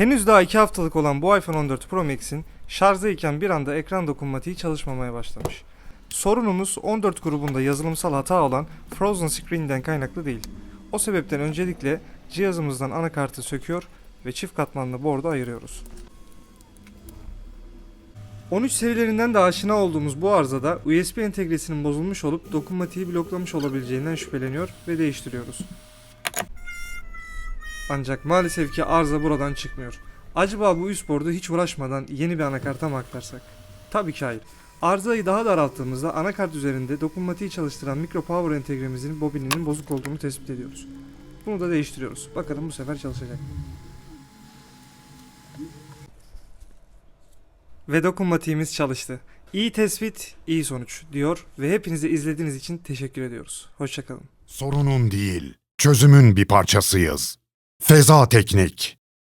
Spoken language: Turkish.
Henüz daha 2 haftalık olan bu iPhone 14 Pro Max'in şarjdayken bir anda ekran dokunmatiği çalışmamaya başlamış. Sorunumuz 14 grubunda yazılımsal hata olan Frozen Screen'den kaynaklı değil. O sebepten öncelikle cihazımızdan anakartı söküyor ve çift katmanlı board'u ayırıyoruz. 13 seviyelerinden de aşina olduğumuz bu arızada USB entegresinin bozulmuş olup dokunmatiği bloklamış olabileceğinden şüpheleniyor ve değiştiriyoruz. Ancak maalesef ki arıza buradan çıkmıyor. Acaba bu üst board'u hiç uğraşmadan yeni bir anakarta mı aktarsak? Tabii ki hayır. Arızayı daha daralttığımızda anakart üzerinde dokunmatiği çalıştıran mikro power entegremizin bobininin bozuk olduğunu tespit ediyoruz. Bunu da değiştiriyoruz. Bakalım bu sefer çalışacak. Ve dokunmatiğimiz çalıştı. İyi tespit, iyi sonuç diyor ve hepinize izlediğiniz için teşekkür ediyoruz. Hoşçakalın. Sorunun değil, çözümün bir parçasıyız. Feza Teknik